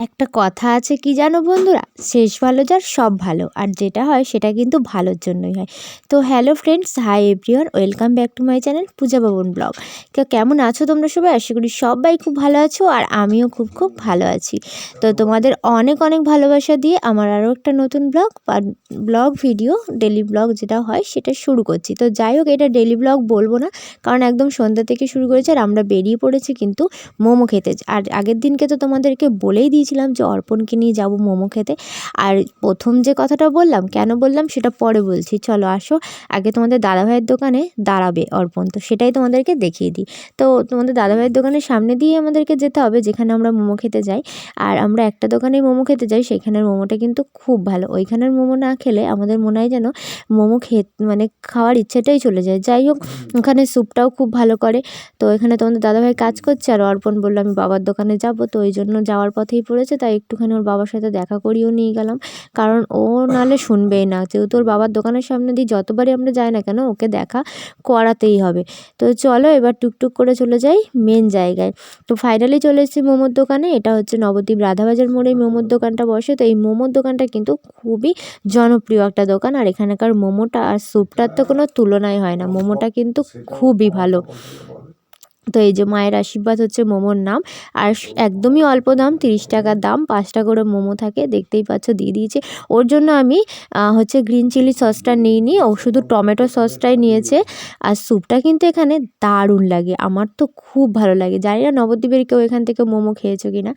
একটা কথা আছে কি জানো বন্ধুরা? শেষ ভালো যার, সব ভালো। আর যেটা হয়, সেটা কিন্তু ভালোর জন্যই হয়। তো hello friends hi everyone welcome back to my channel Puja Bhavan blog তো কেমন আছো তোমরা সবাই? আশা করি সবাই খুব ভালো আছো, আর আমিও খুব খুব ভালো আছি। তো তোমাদের অনেক অনেক ভালোবাসা দিয়ে আমার আরও একটা নতুন ব্লগ বা ব্লগ ভিডিও ডেলি ব্লগ যেটা হয়, সেটা শুরু করছি। তো যাই হোক, এটা ডেলি ব্লগ বলব না, কারণ একদম সন্ধ্যা থেকে শুরু করেছে, আর আমরা বেরিয়ে পড়েছি কিন্তু মোমো খেতে। আর আগের দিনকে তো তোমাদেরকে বলেই দিয়েছিলাম যে অর্পণকে নিয়ে যাব মোমো খেতে। আর প্রথম যে কথাটা বললাম, কেন বললাম সেটা পরে বলছি। চলো আসো, আগে তোমাদের দাদাভাইয়ের দোকানে দাঁড়াবে অর্পণ। তো সেটাই তোমাদেরকে দেখিয়ে দিই। তো তোমাদের দাদাভাইয়ের দোকানের সামনে দিয়ে আমাদেরকে যেতে হবে, যেখানে আমরা মোমো খেতে যাই। আর আমরা একটা দোকানেই মোমো খেতে যাই, সেখানের মোমোটা কিন্তু খুব ভালো। ওইখানের মোমো না খেলে আমাদের মনে হয় যেন মোমো খেয়ে মানে খাওয়ার ইচ্ছেটাই চলে যায়। যাই হোক, ওখানে স্যুপটাও খুব ভালো করে। তো এখানে তোমাদের দাদাভাই কাজ করছে, আর অর্পণ বলল, আমি বাবার দোকানে যাব। তো ওই জন্য যাওয়ার পথেই পড়েছে তাই একটুখানি ওর বাবার সাথে দেখা করিয়েও নিয়ে গেলাম। কারণ ও নাহলে শুনবেই না। যেহেতু ওর বাবার দোকানের সামনে দিয়ে যতবারই আমরা যাই না কেন, ওকে দেখা করাতেই হবে। তো চলো এবার টুকটুক করে চলে যাই মেন জায়গায়। তো ফাইনালি চলে এসেছি মোমোর দোকানে। এটা হচ্ছে নবদ্বীপ রাধাবাজার মোড়ে মোমোর দোকানটা বসে। তো এই মোমোর দোকানটা কিন্তু খুবই জনপ্রিয় একটা দোকান। আর এখানকার মোমোটা আর স্যুপটার তো কোনো তুলনাই হয় না। মোমোটা কিন্তু খুবই ভালো। তো এই যে মায়ের আশীর্বাদ হচ্ছে মোমোর নাম। আর একদমই অল্প দাম, তিরিশ টাকার দাম পাঁচটা করে মোমো থাকে, দেখতেই পাচ্ছ দিয়ে দিয়েছে। ওর জন্য আমি হচ্ছে গ্রিন চিলি সসটা নিইনি ও শুধু টমেটো সসটাই নিয়েছে। আর স্যুপটা কিন্তু এখানে দারুণ লাগে, আমার তো খুব ভালো লাগে। জানি না নবদ্বীপের কেউ এখান থেকে মোমো খেয়েছো কি না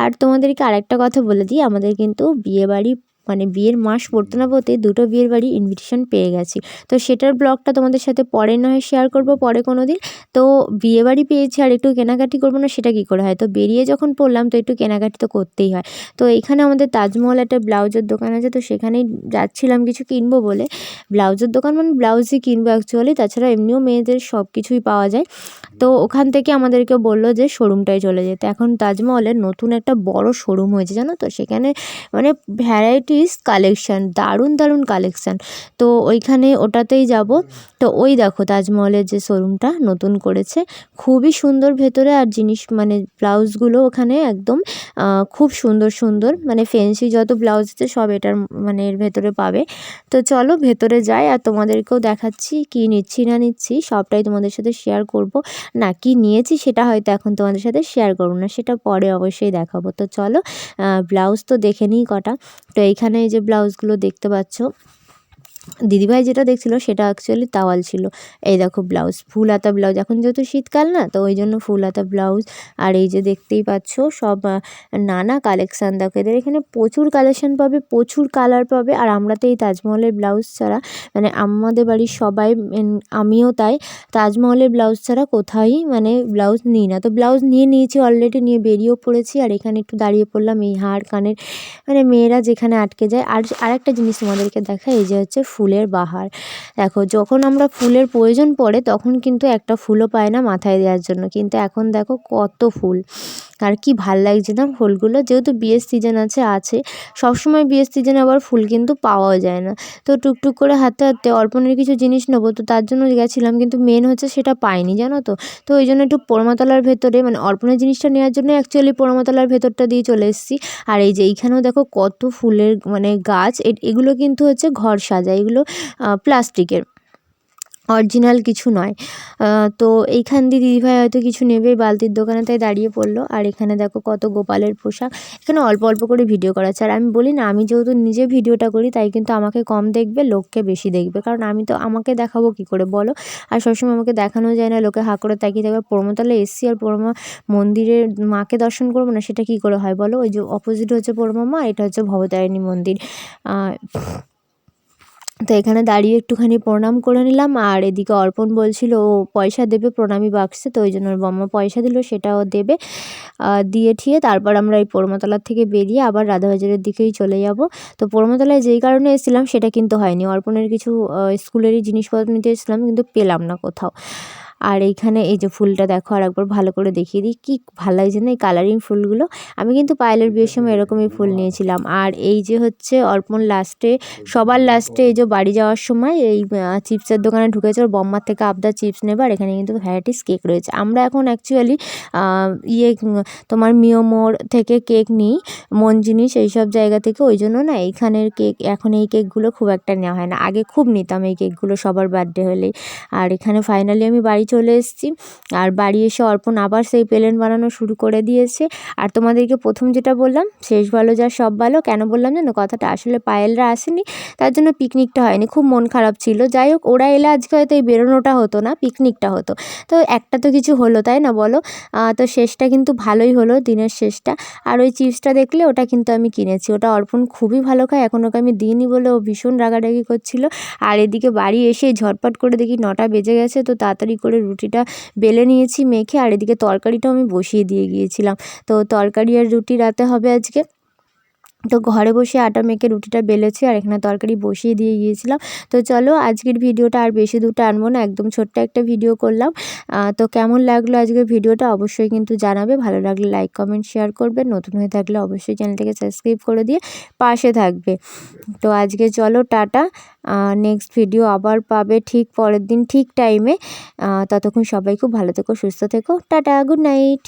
আর তোমাদেরকে আরেকটা কথা বলে দিই, আমাদের কিন্তু বিয়েবাড়ি মানে বিয়ের মাস পড়তে না পড়তে দুটো বিয়ের বাড়ি ইনভিটেশন পেয়ে গেছি। তো সেটার ব্লগটা তোমাদের সাথে পরে নয় শেয়ার করব পরে কোনো দিন তো বিয়ে বাড়ি পেয়েছি আর একটু কেনাকাটি করব না সেটা কী করে হয়? তো বেরিয়ে যখন পড়লাম তো একটু কেনাকাটি তো করতেই হয়। তো এখানে আমাদের তাজমহল একটা ব্লাউজের দোকান আছে তো সেখানেই যাচ্ছিলাম কিছু কিনবো বলে। ব্লাউজের দোকান মানে ব্লাউজই কিনবো অ্যাকচুয়ালি তাছাড়া এমনিও মেয়েদের সব কিছুই পাওয়া যায়। তো ওখান থেকে আমাদেরকে বলল যে শোরুমটায় চলে যেতে। এখন তাজমহলের নতুন একটা বড় শোরুম হয়েছে, জানো তো? সেখানে মানে ভ্যারাইটিস কালেকশান দারুণ দারুণ কালেকশান তো ওইখানে ওটাতেই যাব। তো ওই দেখো তাজমহলের যে শোরুমটা নতুন করেছে। খুবই সুন্দর ভেতরে আর জিনিস মানে ব্লাউজগুলো ওখানে একদম খুব সুন্দর সুন্দর। মানে ফ্যান্সি যত ব্লাউজ আছে সব এটার মানে এর ভেতরে পাবে। তো চলো ভেতরে যাই আর তোমাদেরকেও দেখাচ্ছি কি নিচ্ছি, না নিচ্ছি, সবটাই তোমাদের সাথে শেয়ার করব। না, কি নিয়েছি সেটা হয়তো এখন তোমাদের সাথে শেয়ার করব না, সেটা পরে অবশ্যই দেখাবো। তো চলো ব্লাউজ তো দেখে নিই কটা। তো এইখানে এই যে ব্লাউজগুলো দেখতে পাচ্ছ দিদিভাই যেটা দেখছিলো সেটা অ্যাকচুয়ালি তাওয়াল ছিল। এই দেখো ব্লাউজ, ফুল হাতা ব্লাউজ। এখন যেহেতু শীতকাল না, তো ওই জন্য ফুল হাতা ব্লাউজ। আর এই যে দেখতেই পাচ্ছ, সব নানা কালেকশান দেখো এদের এখানে প্রচুর কালেকশান পাবে, প্রচুর কালার পাবে। আর আমরা তো এই তাজমহলের ব্লাউজ ছাড়া মানে আমাদের বাড়ির সবাই আমিও তাই, তাজমহলের ব্লাউজ ছাড়া কোথাওই মানে ব্লাউজ নিই না। তো ব্লাউজ নিয়ে নিয়েছি অলরেডি নিয়ে বেরিয়েও পড়েছি। আর এখানে একটু দাঁড়িয়ে পড়লাম, এই হাড় কানের মানে মেয়েরা যেখানে আটকে যায়। আর আরেকটা জিনিস তোমাদেরকে দেখা এই যে হচ্ছে ফুলের বাহার। দেখো, যখন আমরা ফুলের প্রয়োজন পড়ে, তখন কিন্তু একটা ফুলও পায় না মাথায় দেওয়ার জন্য। কিন্তু এখন দেখো কত ফুল। আর কি ভালো লাগছে না ফুলগুলো? যেহেতু বিয়ের সিজন আছে আছে। সবসময় বিয়ের সিজনে আবার ফুল কিন্তু পাওয়াও যায় না। তো টুকটুক করে হাতে হাতে অর্পণের কিছু জিনিস নেব, তো তার জন্য গেছিলাম কিন্তু মেন হচ্ছে সেটা পাইনি, জানো তো? তো ওই জন্য একটু পোড়ামাতলার ভেতরে মানে অর্পণের জিনিসটা নেওয়ার জন্য অ্যাকচুয়ালি পোড়ামাতলার ভেতরটা দিয়ে চলে এসেছি। আর এই যে এইখানেও দেখো কত ফুলের মানে গাছ এগুলো কিন্তু হচ্ছে ঘর সাজা, এগুলো প্লাস্টিকের অরিজিনাল কিছু নয়। তো এইখান দিয়ে দিদিভাই হয়তো কিছু নেবে, বালতির দোকানে তাই দাঁড়িয়ে পড়ল। আর এখানে দেখো কত গোপালের পোশাক। এখানে অল্প অল্প করে ভিডিও করাচ্ছে আর আমি বলি না, আমি যেহেতু নিজে ভিডিওটা করি, তাই কিন্তু আমাকে কম দেখবে, লোককে বেশি দেখবে। কারণ আমি তো আমাকে দেখাবো কী করে, বলো? আর সবসময় আমাকে দেখানো যায় না, লোকে হাঁ করে তাকিয়ে থাকবে পোড়মতলা এসছি আর পোড়মা মন্দিরের মাকে দর্শন করব না, সেটা কী করে হয়, বলো? ওই যে অপোজিট হচ্ছে পরমা মা, এটা হচ্ছে ভবতারিণী মন্দির। তো এখানে দাঁড়িয়ে একটুখানি প্রণাম করে নিলাম। আর এদিকে অর্পণ বলছিল, ও পয়সা দেবে প্রণামী বাক্সে। তো ওই জন্য ওর বম্মা পয়সা দিল, সেটাও দেবে। দিয়ে ঠিয়ে তারপর আমরা এই পরমাতলার থেকে বেরিয়ে আবার রাধাবাজারের দিকেই চলে যাব। তো পরমাতলায় যেই কারণে এসেছিলাম, সেটা কিন্তু হয়নি। অর্পণের কিছু স্কুলেরই জিনিসপত্র নিতে এসেছিলাম, কিন্তু পেলাম না কোথাও। আর এইখানে এই যে ফুলটা দেখো, আর একবার ভালো করে দেখিয়ে দিই, কী ভালো লাগছে না এই কালারিং ফুলগুলো। আমি কিন্তু পায়েলের বিয়ের সময় এরকমই ফুল নিয়েছিলাম। আর এই যে হচ্ছে অর্পণ লাস্টে সবার লাস্টে এই যে বাড়ি যাওয়ার সময় এই চিপসের দোকানে ঢুকেছে, ওর বম্মার থেকে আবদার চিপস নেবে, আর এখানে কিন্তু ভ্যারাইটিস কেক রয়েছে। আমরা এখন অ্যাকচুয়ালি ইয়ে তোমার মিওমোর থেকে কেক নিই মন জিনিস এইসব জায়গা থেকে, ওই জন্য না এইখানের কেক এখন এই কেকগুলো খুব একটা নেওয়া হয় না। আগে খুব নিতাম এই কেকগুলো সবার বার্থডে হলেই আর এখানে ফাইনালি আমি বাড়ি চলে এসেছি। আর বাড়ি এসে অর্পণ আবার সেই প্লেন বানানো শুরু করে দিয়েছে। আর তোমাদেরকে প্রথম যেটা বললাম, শেষ ভালো, যা সব ভালো, কেন বললাম জানো? কথাটা আসলে পায়েলরা আসেনি, তার জন্য পিকনিকটা হয়নি, খুব মন খারাপ ছিল। যাই হোক, ওরা এলে আজকে হয়তো এই বেরোনোটা হতো না পিকনিকটা হতো। তো একটা তো কিছু হলো, তাই না বলো? তো শেষটা কিন্তু ভালোই হলো, দিনের শেষটা। আর ওই চিপসটা দেখলে ওটা কিন্তু আমি কিনেছি। ওটা অর্পণ খুবই ভালো খায়, এখন ওকে আমি দিইনি বলে ও ভীষণ রাগারাগি করছিল। আর এদিকে বাড়ি এসে ঝটপট করে দেখি নটা বেজে গেছে, তো তাড়াতাড়ি করে রুটিটা বেলে নিয়েছি, মেখে আর এদিকে তরকারিটাও আমি বসিয়ে দিয়ে গিয়েছিলাম। তো তরকারি আর রুটি রাতে হবে আজকে। তো ঘরে বসে আটা মেখে রুটিটা বেলেছি আর এখানে তরকারি বসিয়ে দিয়ে গিয়েছিলাম। তো চলো আজকের ভিডিওটা আর বেশি দূর টানবো না, একদম ছোট্ট একটা ভিডিও করলাম। তো কেমন লাগল আজকের ভিডিওটা অবশ্যই কিন্তু জানাবে, ভালো লাগলে লাইক, কমেন্ট, শেয়ার করবে, নতুন হয়ে থাকলে অবশ্যই চ্যানেলটাকে সাবস্ক্রাইব করে দিয়ে পাশে থাকবে। তো আজকে চলো টাটা নেক্সট ভিডিও আবার পাবে ঠিক পরের দিন, ঠিক টাইমে ততক্ষণ সবাই খুব ভালো থেকো, সুস্থ থেকো, টাটা গুড নাইট